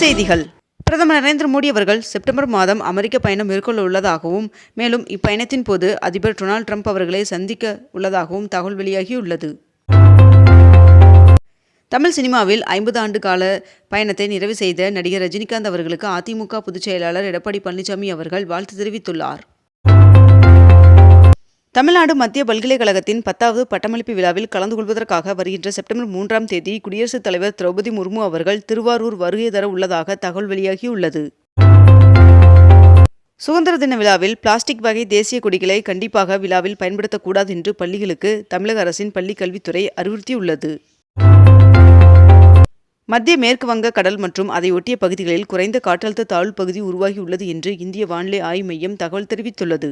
செய்திகள். பிரதமர் நரேந்திர மோடி அவர்கள் செப்டம்பர் மாதம் அமெரிக்க பயணம் மேற்கொள்ள உள்ளதாகவும் மேலும் இப்பயணத்தின் போது அதிபர் டொனால்ட் ட்ரம்ப் அவர்களை சந்திக்க உள்ளதாகவும் தகவல் வெளியாகியுள்ளது. தமிழ் சினிமாவில் ஐம்பது ஆண்டு கால பயணத்தை நிறைவு செய்த நடிகர் ரஜினிகாந்த் அவர்களுக்கு அதிமுக பொதுச் செயலாளர் எடப்பாடி பழனிசாமி அவர்கள் வாழ்த்து தெரிவித்துள்ளார். தமிழ்நாடு மத்திய பல்கலைக்கழகத்தின் பத்தாவது பட்டமளிப்பு விழாவில் கலந்து கொள்வதற்காக வருகின்ற செப்டம்பர் மூன்றாம் தேதி குடியரசுத் தலைவர் திரௌபதி முர்மு அவர்கள் திருவாரூர் வருகை தர உள்ளதாக தகவல் வெளியாகியுள்ளது. சுதந்திர தின விழாவில் பிளாஸ்டிக் வகை தேசிய கொடிகளை கண்டிப்பாக விழாவில் பயன்படுத்தக்கூடாது என்று பள்ளிகளுக்கு தமிழக அரசின் பள்ளிக் கல்வித்துறை அறிவுறுத்தியுள்ளது. மத்திய மேற்கு வங்க கடல் மற்றும் அதை ஒட்டிய பகுதிகளில் குறைந்த காற்றழுத்த தாழ்வு பகுதி உருவாகியுள்ளது என்று இந்திய வானிலை ஆய்வு மையம் தகவல் தெரிவித்துள்ளது.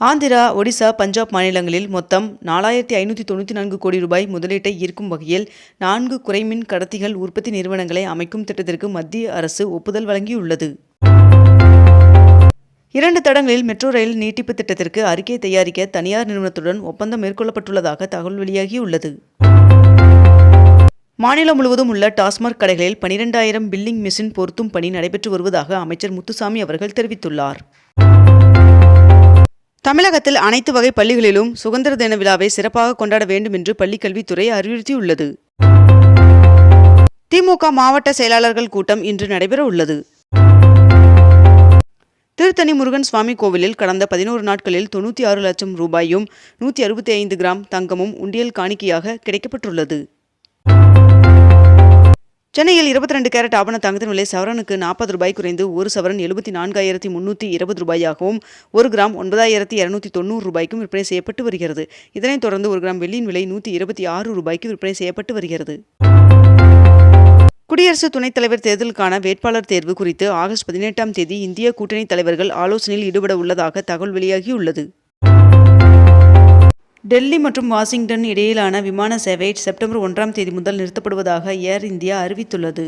ஆந்திரா ஒடிசா பஞ்சாப் மாநிலங்களில் மொத்தம் நாலாயிரத்தி ஐநூற்றி தொண்ணூற்றி நான்கு கோடி ரூபாய் முதலீட்டை ஈர்க்கும் வகையில் நான்கு குறைமின் கடத்திகள் உற்பத்தி நிறுவனங்களை அமைக்கும் திட்டத்திற்கு மத்திய அரசு ஒப்புதல் வழங்கியுள்ளது. இரண்டு தடங்களில் மெட்ரோ ரயில் நீட்டிப்பு திட்டத்திற்கு அறிக்கை தயாரிக்க தனியார் நிறுவனத்துடன் ஒப்பந்தம் மேற்கொள்ளப்பட்டுள்ளதாக தகவல் வெளியாகியுள்ளது. மாநிலம் முழுவதும் உள்ள டாஸ்மாக் கடைகளில் பனிரெண்டாயிரம் பில்லிங் மிஷின் பொருத்தும் பணி நடைபெற்று வருவதாக அமைச்சர் முத்துசாமி அவர்கள் தெரிவித்துள்ளார். தமிழகத்தில் அனைத்து வகை பள்ளிகளிலும் சுதந்திர தின விழாவை சிறப்பாக கொண்டாட வேண்டும் என்று பள்ளிக்கல்வித்துறை அறிவுறுத்தியுள்ளது. திமுக மாவட்ட செயலாளர்கள் கூட்டம் இன்று நடைபெற உள்ளது. திருத்தணி முருகன் சுவாமி கோவிலில் கடந்த பதினோரு நாட்களில் தொண்ணூற்றி ஆறு லட்சம் ரூபாயும் நூற்றி அறுபத்தி ஐந்து கிராம் தங்கமும் உண்டியல் காணிக்கையாக கிடைக்கப்பட்டுள்ளது. சென்னையில் இருபத்தி ரெண்டு கேரட் ஆபண தங்கத்தின் விலை சவரனுக்கு நாற்பது ரூபாய் குறைந்து ஒரு சவரன் எழுபத்தி நான்காயிரத்தி முன்னூற்றி இருபது ரூபாயாகவும் ஒரு கிராம் ஒன்பதாயிரத்தி இரநூத்தி தொண்ணூறு ரூபாய்க்கும் விற்பனை செய்யப்பட்டு வருகிறது. இதனைத் தொடர்ந்து ஒரு கிராம் வெள்ளியின் விலை நூற்றி இருபத்தி ஆறு ரூபாய்க்கு விற்பனை செய்யப்பட்டு வருகிறது. குடியரசு துணைத் தலைவர் தேர்தலுக்கான வேட்பாளர் தேர்வு குறித்து ஆகஸ்ட் பதினெட்டாம் தேதி இந்திய கூட்டணி தலைவர்கள் ஆலோசனையில் ஈடுபட உள்ளதாக தகவல் வெளியாகியுள்ளது. டெல்லி மற்றும் வாஷிங்டன் இடையிலான விமான சேவை செப்டம்பர் ஒன்றாம் தேதி முதல் நிறுத்தப்படுவதாக ஏர் இந்தியா அறிவித்துள்ளது.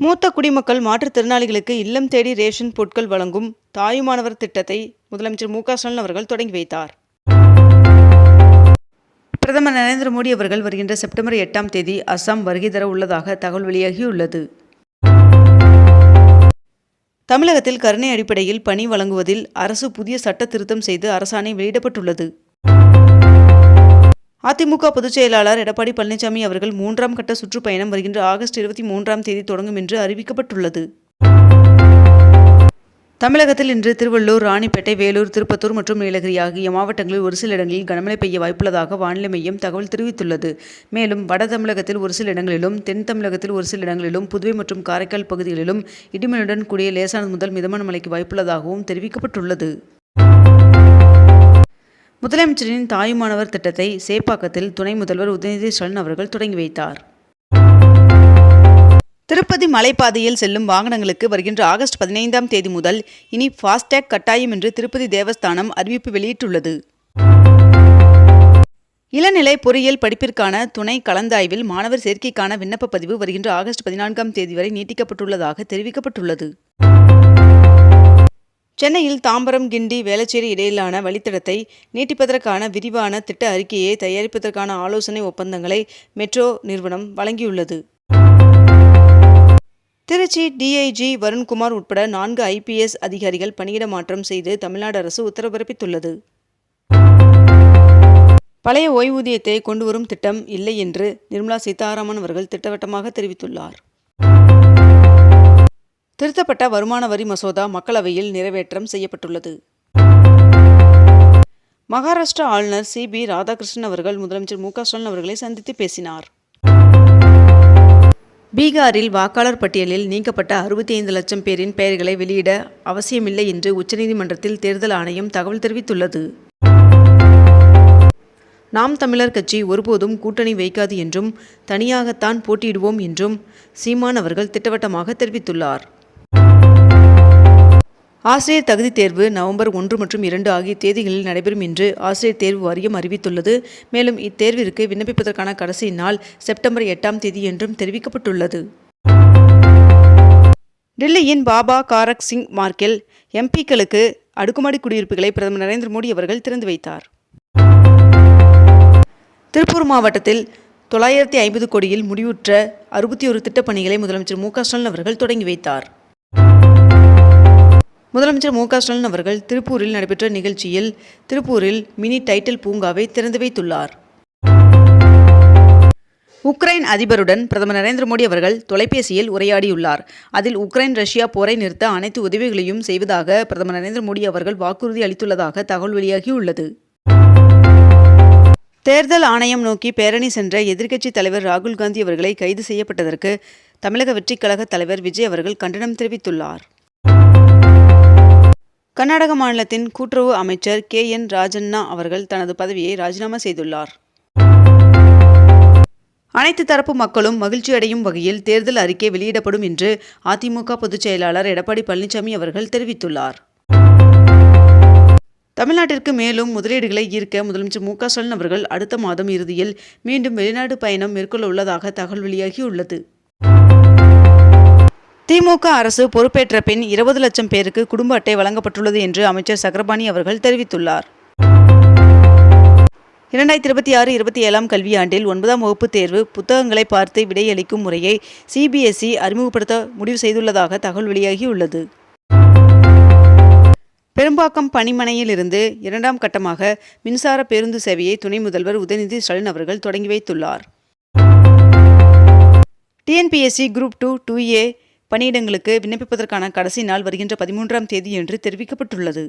மூத்த குடிமக்கள் மாற்றுத்திறனாளிகளுக்கு இல்லம் தேடி ரேஷன் பொருட்கள் வழங்கும் தாயுமானவர் திட்டத்தை முதலமைச்சர் மு க ஸ்டாலின் அவர்கள் தொடங்கி வைத்தார். பிரதமர் நரேந்திர மோடி அவர்கள் வருகின்ற செப்டம்பர் எட்டாம் தேதி அஸ்ஸாம் வருகை தர உள்ளதாக தகவல் வெளியாகியுள்ளது. தமிழகத்தில் கருணை அடிப்படையில் பணி வழங்குவதில் அரசு புதிய சட்ட திருத்தம் செய்து அரசாணை வெளியிடப்பட்டுள்ளது. அதிமுக பொதுச் செயலாளர் எடப்பாடி பழனிசாமி அவர்கள் மூன்றாம் கட்ட சுற்றுப்பயணம் வருகின்ற ஆகஸ்ட் இருபத்தி மூன்றாம் தேதி தொடங்கும் என்று அறிவிக்கப்பட்டுள்ளது. தமிழகத்தில் இன்று திருவள்ளூர் ராணிப்பேட்டை வேலூர் திருப்பத்தூர் மற்றும் நீலகிரி ஆகிய மாவட்டங்களில் ஒரு சில இடங்களில் கனமழை பெய்ய வாய்ப்புள்ளதாக வானிலை மையம் தகவல் தெரிவித்துள்ளது. மேலும் வட தமிழகத்தில் ஒரு சில இடங்களிலும் தென் தமிழகத்தில் ஒரு சில இடங்களிலும் புதுவை மற்றும் காரைக்கால் பகுதிகளிலும் இடிமனுடன் கூடிய லேசானது முதல் மிதமான மழைக்கு வாய்ப்புள்ளதாகவும் தெரிவிக்கப்பட்டுள்ளது. முதலமைச்சரின் தாயுமானவர் திட்டத்தை சேப்பாக்கத்தில் துணை முதல்வர் உதயநிதி ஸ்டாலின் அவர்கள் தொடங்கி வைத்தார். திருப்பதி மலைப்பாதையில் செல்லும் வாகனங்களுக்கு வருகின்ற ஆகஸ்ட் பதினைந்தாம் தேதி முதல் இனி ஃபாஸ்டேக் கட்டாயம் என்று திருப்பதி தேவஸ்தானம் அறிவிப்பு வெளியிட்டுள்ளது. இளநிலை பொறியியல் படிப்பிற்கான துணை கலந்தாய்வில் மாணவர் சேர்க்கைக்கான விண்ணப்ப பதிவு வருகின்ற ஆகஸ்ட் பதினான்காம் தேதி வரை நீட்டிக்கப்பட்டுள்ளதாக தெரிவிக்கப்பட்டுள்ளது. சென்னையில் தாம்பரம் கிண்டி வேளச்சேரி இடையிலான வழித்தடத்தை நீட்டிப்பதற்கான விரிவான திட்ட அறிக்கையை தயாரிப்பதற்கான ஆலோசனை ஒப்பந்தங்களை மெட்ரோ நிறுவனம் வழங்கியுள்ளது. திருச்சி டிஐஜி வருண்குமார் உட்பட நான்கு ஐபிஎஸ் அதிகாரிகள் பணியிட மாற்றம் செய்து தமிழ்நாடு அரசு உத்தரவு பிறப்பித்துள்ளது. பழைய ஓய்வூதியத்தை கொண்டுவரும் திட்டம் இல்லை என்று நிர்மலா சீதாராமன் அவர்கள் திட்டவட்டமாக தெரிவித்துள்ளார். திருத்தப்பட்ட வருமான வரி மசோதா மக்களவையில் நிறைவேற்றம் செய்யப்பட்டுள்ளது. மகாராஷ்டிரா ஆளுநர் சி பி ராதாகிருஷ்ணன் அவர்கள் முதலமைச்சர் மு க ஸ்டாலின் அவர்களை சந்தித்து பேசினார். பீகாரில் வாக்காளர் பட்டியலில் நீக்கப்பட்ட அறுபத்தி ஐந்து லட்சம் பேரின் பெயர்களை வெளியிட அவசியமில்லை என்று உச்சநீதிமன்றத்தில் தேர்தல் ஆணையம் தகவல் தெரிவித்துள்ளது. நாம் தமிழர் கட்சி ஒருபோதும் கூட்டணி வைக்காது என்றும் தனியாகத்தான் போட்டியிடுவோம் என்றும் சீமான் அவர்கள் திட்டவட்டமாக தெரிவித்துள்ளார். ஆசிரியர் தகுதி தேர்வு நவம்பர் ஒன்று மற்றும் இரண்டு ஆகிய தேதிகளில் நடைபெறும் என்று ஆசிரியர் தேர்வு வாரியம் அறிவித்துள்ளது. மேலும் இத்தேர்விற்கு விண்ணப்பிப்பதற்கான கடைசி நாள் செப்டம்பர் எட்டாம் தேதி என்றும் தெரிவிக்கப்பட்டுள்ளது. டெல்லியின் பாபா காரக் சிங் மார்க்கில் எம்பிக்களுக்கு அடுக்குமாடி குடியிருப்புகளை பிரதமர் நரேந்திர மோடி அவர்கள் திறந்து வைத்தார். திருப்பூர் மாவட்டத்தில் தொள்ளாயிரத்தி ஐம்பது கோடியில் முடிவுற்ற அறுபத்தி ஒரு திட்டப்பணிகளை முதலமைச்சர் மு க ஸ்டாலின் அவர்கள் தொடங்கி வைத்தார். முதலமைச்சர் மு க ஸ்டாலின் அவர்கள் திருப்பூரில் நடைபெற்ற நிகழ்ச்சியில் திருப்பூரில் மினி டைட்டில் பூங்காவை திறந்து வைத்துள்ளார். உக்ரைன் அதிபருடன் பிரதமர் நரேந்திர மோடி அவர்கள் தொலைபேசியில் உரையாடியுள்ளார். அதில் உக்ரைன் ரஷ்யா போரை நிறுத்த அனைத்து உதவிகளையும் செய்வதாக பிரதமர் நரேந்திர மோடி அவர்கள் வாக்குறுதி அளித்துள்ளதாக தகவல் வெளியாகியுள்ளது. தேர்தல் ஆணையம் நோக்கி பேரணி சென்ற எதிர்க்கட்சித் தலைவர் ராகுல் காந்தி அவர்களை கைது செய்யப்பட்டதற்கு தமிழக வெற்றிக் கழக தலைவர் விஜய் அவர்கள் கண்டனம் தெரிவித்துள்ளார். கர்நாடக மாநிலத்தின் கூட்டுறவு அமைச்சர் கே. என். ராஜண்ணா அவர்கள் தனது பதவியை ராஜினாமா செய்துள்ளார். அனைத்து தரப்பு மக்களும் மகிழ்ச்சியடையும் வகையில் தேர்தல் அறிக்கை வெளியிடப்படும் என்று அதிமுக பொதுச் செயலாளர் எடப்பாடி பழனிசாமி அவர்கள் தெரிவித்துள்ளார். தமிழ்நாட்டிற்கு மேலும் முதலீடுகளை ஈர்க்க முதலமைச்சர் மு க ஸ்டாலின் அவர்கள் அடுத்த மாதம் இறுதியில் மீண்டும் வெளிநாடு பயணம் மேற்கொள்ள உள்ளதாக தகவல் வெளியாகியுள்ளது. திமுக அரசு பொறுப்பேற்ற பின் இருபது லட்சம் பேருக்கு குடும்ப அட்டை வழங்கப்பட்டுள்ளது என்று அமைச்சர் சக்கரபாணி அவர்கள் தெரிவித்துள்ளார். இரண்டாயிரத்தி இருபத்தி ஆறு இருபத்தி ஏழாம் கல்வியாண்டில் ஒன்பதாம் வகுப்பு தேர்வு புத்தகங்களை பார்த்து விடையளிக்கும் முறையை சிபிஎஸ்இ அறிமுகப்படுத்த முடிவு செய்துள்ளதாக தகவல் வெளியாகியுள்ளது. பெரும்பாக்கம் பணிமனையிலிருந்து இரண்டாம் கட்டமாக மின்சார பேருந்து சேவையை துணை முதல்வர் உதயநிதி ஸ்டாலின் அவர்கள் தொடங்கி வைத்துள்ளார். TNPSC group two two A பணியிடங்களுக்கு விண்ணப்பிப்பதற்கான கடைசி நாள் வருகின்ற பதிமூன்றாம் தேதி என்று தெரிவிக்கப்பட்டுள்ளது.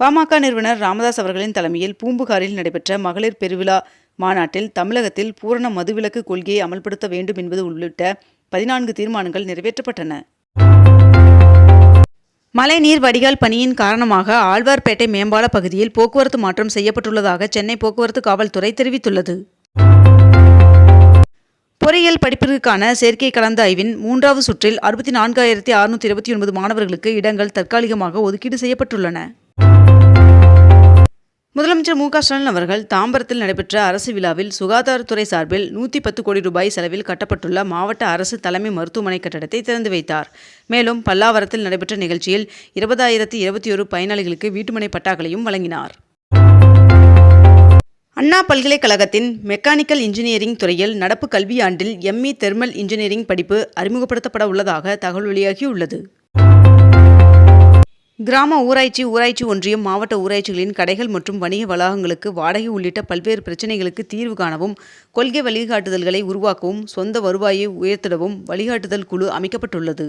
பாமக நிறுவனர் ராமதாஸ் அவர்களின் தலைமையில் பூம்புகாரில் நடைபெற்ற மகளிர் பெருவிழா மாநாட்டில் தமிழகத்தில் பூரண மதுவிலக்கு கொள்கையை அமல்படுத்த வேண்டும் என்பது உள்ளிட்ட பதினான்கு தீர்மானங்கள் நிறைவேற்றப்பட்டன. மழைநீர் வடிகால் பணியின் காரணமாக ஆழ்வார்பேட்டை மேம்பால பகுதியில் போக்குவரத்து மாற்றம் செய்யப்பட்டுள்ளதாக சென்னை போக்குவரத்து காவல்துறை தெரிவித்துள்ளது. பொறியியல் படிப்பிற்கான சேர்க்கை கலந்த ஆய்வின் மூன்றாவது சுற்றில் அறுபத்தி நான்காயிரத்தி அறுநூற்றி இருபத்தி ஒன்பது மாணவர்களுக்கு இடங்கள் தற்காலிகமாக ஒதுக்கீடு செய்யப்பட்டுள்ளன. முதலமைச்சர் மு க ஸ்டாலின் அவர்கள் தாம்பரத்தில் நடைபெற்ற அரசு விழாவில் சுகாதாரத்துறை சார்பில் நூற்றி பத்து கோடி ரூபாய் செலவில் கட்டப்பட்டுள்ள மாவட்ட அரசு தலைமை மருத்துவமனை கட்டடத்தை திறந்து வைத்தார். மேலும் பல்லாவரத்தில் நடைபெற்ற நிகழ்ச்சியில் இருபதாயிரத்தி இருபத்தி ஒரு பயனாளிகளுக்கு வீட்டுமனை பட்டாக்களையும் வழங்கினார். அண்ணா பல்கலைக்கழகத்தின் மெக்கானிக்கல் இன்ஜினியரிங் துறையில் நடப்பு கல்வியாண்டில் எம்இ தெர்மல் இன்ஜினியரிங் படிப்பு அறிமுகப்படுத்தப்பட உள்ளதாக தகவல் வெளியாகியுள்ளது. கிராம ஊராட்சி ஊராட்சி ஒன்றியம் மாவட்ட ஊராட்சிகளின் கடைகள் மற்றும் வணிக வளாகங்களுக்கு வாடகை உள்ளிட்ட பல்வேறு பிரச்சினைகளுக்கு தீர்வு காணவும் கொள்கை வழிகாட்டுதல்களை உருவாக்கவும் சொந்த வருவாயை உயர்த்திடவும் வழிகாட்டுதல் குழு அமைக்கப்பட்டுள்ளது.